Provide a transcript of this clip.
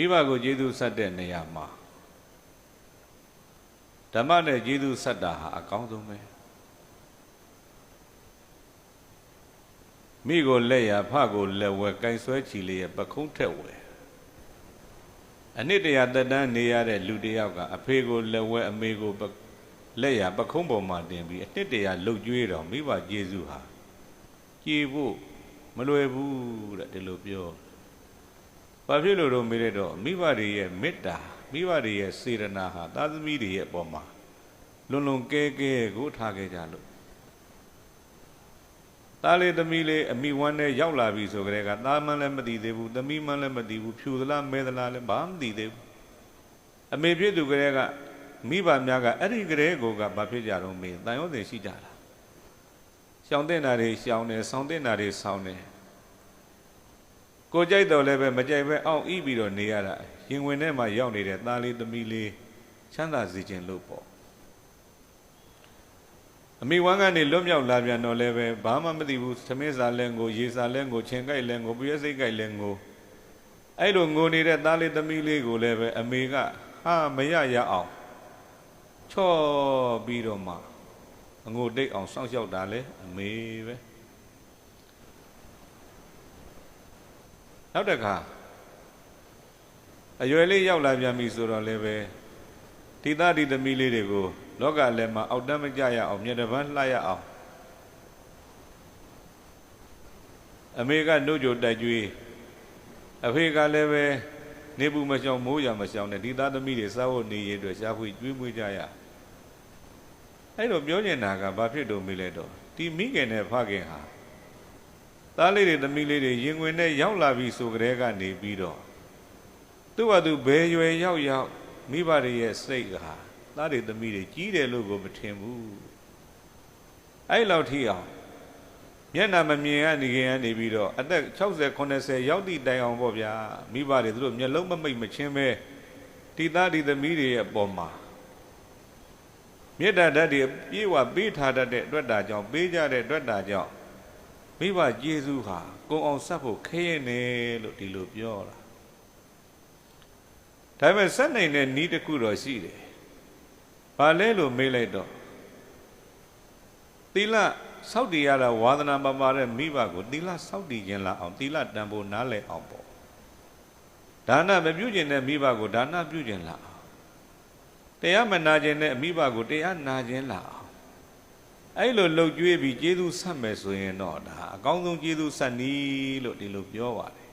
မိဘကိုကျေးဇူးဆက်တဲ့နေရာမှာဓမ္မနဲ့ကျေးဇူးဆက်တာဟာအကောင်းဆုံးပဲမိကိုလက်ရဖကိုလက်ဝဲကင်ဆွဲချီလေးရဲ့ပခုံးထက်ဝဲအနှစ်တရာတက်တန်းနေရတဲ့လူတစ်ယောက်ကအဖေကိုလက်ဝဲအမေကိုပလက်ရပခုံးပေါ်မှာတင်ပြီးအနှစ်တရာလှုပ်ကြွေးတော်မိဘကျေးဇူးဟာကြည်ဖို့မလွယ်ဘူးတဲ့ဒီလိုပြော ဘာဖြစ်လို့တော့မေးရတော့မိဘတွေရဲ့မေတ္တာမိဘတွေရဲ့စေရနာဟာသာသမီတွေရဲ့အပေါ်မှာလွန်လွန်ကဲကဲကိုထားခဲ့ကြလို့သားလေးသမီးလေးအမိဝမ်းနဲ့ရောက်လာပြီဆိုကြတဲ့ကသားမန်းလည်းမသိသေးဘူးသမီးမန်းလည်းမသိဘူးဖြူသလားမဲသလားလည်းဘာမှမသိသေးဘူးအမေဖြစ်သူကြတဲ့ကမိဘများကအဲ့ဒီကလေးကိုကဘာဖြစ်ကြတော့မေးတန်ရုံးတင်ရှိကြတာရှောင်းတဲ့နာတွေရှောင်းတယ်ဆောင်းတဲ့နာတွေဆောင်းတယ် ကိုကြိုက်တော်လည်းပဲမကြိုက်ပဲအောင့်ဤပြီးတော့နေရတာရင်ဝင်ထဲမှာရောက်နေတဲ့သားလေးသမီးလေးချမ်းသာစေခြင်းလို့ပေါ့အမိဝမ်းကနေလွတ်မြောက်လာပြန်တော့လည်းပဲဘာမှမသိဘူးသမင်းစာလဲငကိုရေစာလဲငကိုချင်းကြိုက်လဲငကိုပြည့်စိတ်ကြိုက်လဲငကိုအဲ့လိုငိုနေတဲ့သားလေးသမီးလေးကိုလည်းပဲအမေကဟာမရရအောင်ချော့ပြီးတော့မှအငိုတိတ်အောင်စောင့်ရှောက်တာလေအမေပဲ နောက်တစ်ခါအရွယ်လေးရောက်လာပြန်ပြီဆိုတော့လည်းပဲဒီသားဒီသမီးလေးတွေကိုလောကလည်းမှာအောက်တမ်းမကြရအောင်မြေတပန်းလှရအောင်အမေကနှုတ်ကြတိုက်ကြွေးအဖေကလည်းပဲနေဘူးမရှောင်မိုးရမရှောင်နဲ့ဒီသားသမီးတွေစားဖို့နေရအတွက်ရှားဖွေကြွေးမွေးကြရအဲ့တော့ပြောနေတာကဘာဖြစ်လို့မေးလဲတော့ဒီမိခင်နဲ့ဖခင်ဟာ သားလေးတွေသမီးလေးတွေရင်ဝင်နဲ့ရောက်လာပြီဆိုကြတဲ့ကနေပြီးတော့သူ့ဟာသူဘယ်ရွယ်ရောက်ရောက်မိဘတွေရဲ့စိတ်ကသားတွေသမီးတွေကြီးတယ်လို့ကိုမထင်ဘူးအဲ့လောက်ထိအောင်မျက်နှာမမြင်ကနေခင်ကနေပြီးတော့အသက်60 80ရောက်သည့်တိုင်အောင်ပေါ့ဗျာမိဘတွေသူတို့မျက်လုံးမမိတ်မချင်းပဲဒီသားဒီသမီးတွေရဲ့အပေါ်မှာမေတ္တာဓာတ်တွေပြေဝပေးထားတတ်တဲ့အတွက်တာကြောင့်ပေးကြတဲ့အတွက်တာကြောင့် မိဘကျေးဇူးဟာကုံအောင်ဆက်ဖို့ခဲရနေလို့ဒီလိုပြောတာဒါပေမဲ့ဆက်နိုင်တဲ့ဤတစ်ခုတော့ရှိတယ်။ဘာလဲလို့မေးလိုက်တော့သီလစောက်တည်ရတာဝါသနာမပါတဲ့မိဘကိုသီလစောက်တည်ခြင်းလာအောင်သီလတန်ဖိုးနားလည်အောင်ပေါ့။ဒါနမပြုခြင်းတဲ့မိဘကိုဒါနပြုခြင်းလာအောင်။တရားမနာခြင်းတဲ့မိဘကိုတရားနာခြင်းလာ အောင်။အဲ့လိုလှုပ်ကြွေးပြီးကျေးဇူးဆက်မယ်ဆိုရင်တော့ဒါအကောင်းဆုံးကျေးဇူးဆက်နည်းလို့ဒီလိုပြောပါတယ်